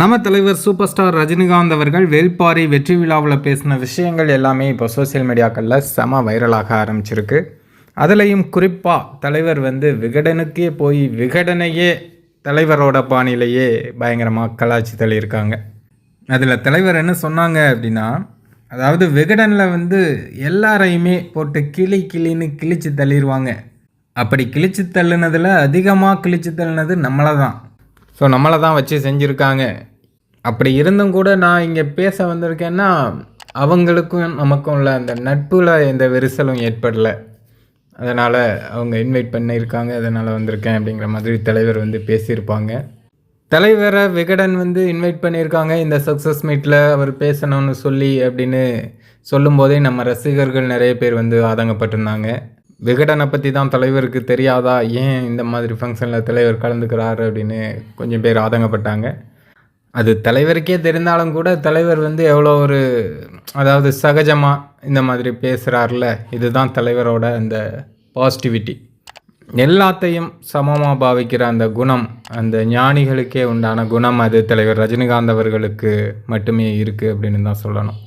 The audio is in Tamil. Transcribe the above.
நம்ம தலைவர் சூப்பர் ஸ்டார் ரஜினிகாந்த் அவர்கள் வேல்பாரி வெற்றி விழாவில் பேசின விஷயங்கள் எல்லாமே இப்போ சோஷியல் மீடியாக்களில் செம வைரலாக ஆரம்பிச்சிருக்கு. அதுலேயும் குறிப்பாக தலைவர் வந்து விகடனுக்கே போய் விகடனையே தலைவரோட பாணியிலேயே பயங்கரமாக கலாச்சி தள்ளியிருக்காங்க. அதில் தலைவர் என்ன சொன்னாங்க அப்படின்னா அதாவது விகடனில் வந்து எல்லாரையுமே போட்டு கிளி கிளின்னு கிழிச்சு தள்ளிடுவாங்க அப்படி கிழிச்சு தள்ளுனதில் அதிகமாக கிழிச்சு தள்ளுனது நம்மளை தான் ஸோ நம்மளை தான் வச்சு செஞ்சுருக்காங்க. அப்படி இருந்தும் கூட நான் இங்கே பேச வந்திருக்கேன்னா அவங்களுக்கும் நமக்கும் உள்ள அந்த நட்பில் எந்த விரிசலும் ஏற்படலை. அதனால் அவங்க இன்வைட் பண்ணியிருக்காங்க அதனால் வந்திருக்கேன் அப்படிங்கிற மாதிரி தலைவர் வந்து பேசியிருப்பாங்க. தலைவரை விகடன் வந்து இன்வைட் பண்ணியிருக்காங்க இந்த சக்ஸஸ் மீட்டில் அவர் பேசணும்னு சொல்லி அப்படின்னு சொல்லும்போதே நம்ம ரசிகர்கள் நிறைய பேர் வந்து ஆதங்கப்பட்டிருந்தாங்க. விகடனை பற்றி தான் தலைவருக்கு தெரியாதா? ஏன் இந்த மாதிரி ஃபங்க்ஷனில் தலைவர் கலந்துக்கிறாரு அப்படின்னு கொஞ்சம் பேர் ஆதங்கப்பட்டாங்க. அது தலைவருக்கே தெரிந்தாலும் கூட தலைவர் வந்து எவ்வளோ ஒரு அதாவது சகஜமாக இந்த மாதிரி பேசுகிறார்ல இதுதான் தலைவரோட அந்த பாசிட்டிவிட்டி எல்லாத்தையும் சமமாக பாவிக்கிற அந்த குணம் அந்த ஞானிகளுக்கே உண்டான குணம் அது தலைவர் ரஜினிகாந்த் அவர்களுக்கு மட்டுமே இருக்குது அப்படின்னு தான் சொல்லணும்.